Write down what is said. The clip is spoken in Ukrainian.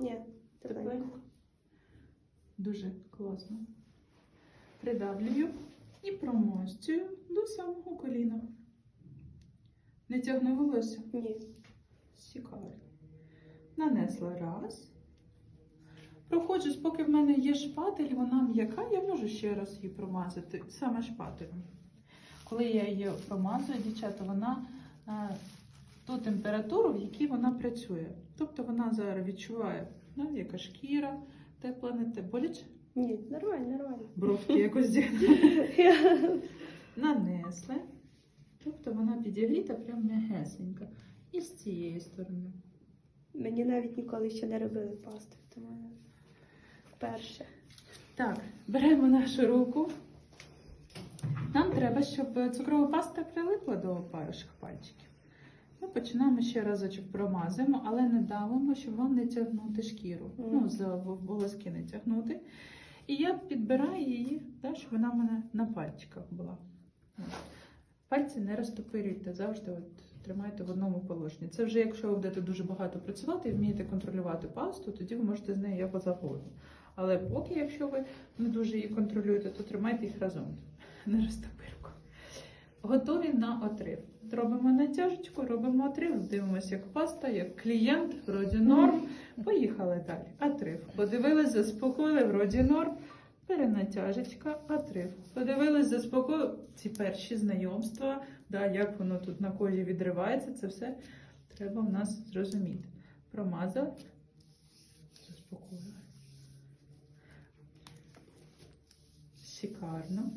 Ні, тепленько. Дуже класно. Придавлюю і промощую до самого коліна. Не тягну волосся. Ні. Цікаво. Нанесла раз. Проходжу, поки в мене є шпатель, вона м'яка, я можу ще раз її промазати, саме шпателем. Коли я її промазую, дівчата, вона а, ту температуру, в якій вона працює. Тобто вона зараз відчуває, да, яка шкіра, тепла, не те. Боляче? Ні, нормально, нормально. Бровки якось зігнули. Нанесли. Тобто вона підігріта прям м'ягесенька. І з цієї сторони. Мені навіть ніколи ще не робили пасту, тому вперше. Так, беремо нашу руку. Нам треба, щоб цукрова паста прилипла до ваших пальчиків. Починаємо ще разочок промазуємо, але не давимо, щоб вам не тягнути шкіру. Мгм. Ну, за волоски не тягнути. І я підбираю її, так, щоб вона в мене на пальчиках була. Пальці не розтопирюйте, завжди от, тримайте в одному положенні. Це вже якщо ви будете дуже багато працювати і вмієте контролювати пасту, тоді ви можете з нею як завгодно. Але поки, якщо ви не дуже її контролюєте, то тримайте їх разом, не розтопирку. Готові на отрив. Робимо натяжечку, робимо отрив, дивимося, як паста, як клієнт, вроді норм. Поїхали далі. Отрив. Подивились, заспокоїли, вроді норм. Перенатяжечка, отрив. Подивились, заспокоїли. Ці перші знайомства, да, як воно тут на кожі відривається, це все треба в нас зрозуміти. Промазав, заспокоїли. Шикарно.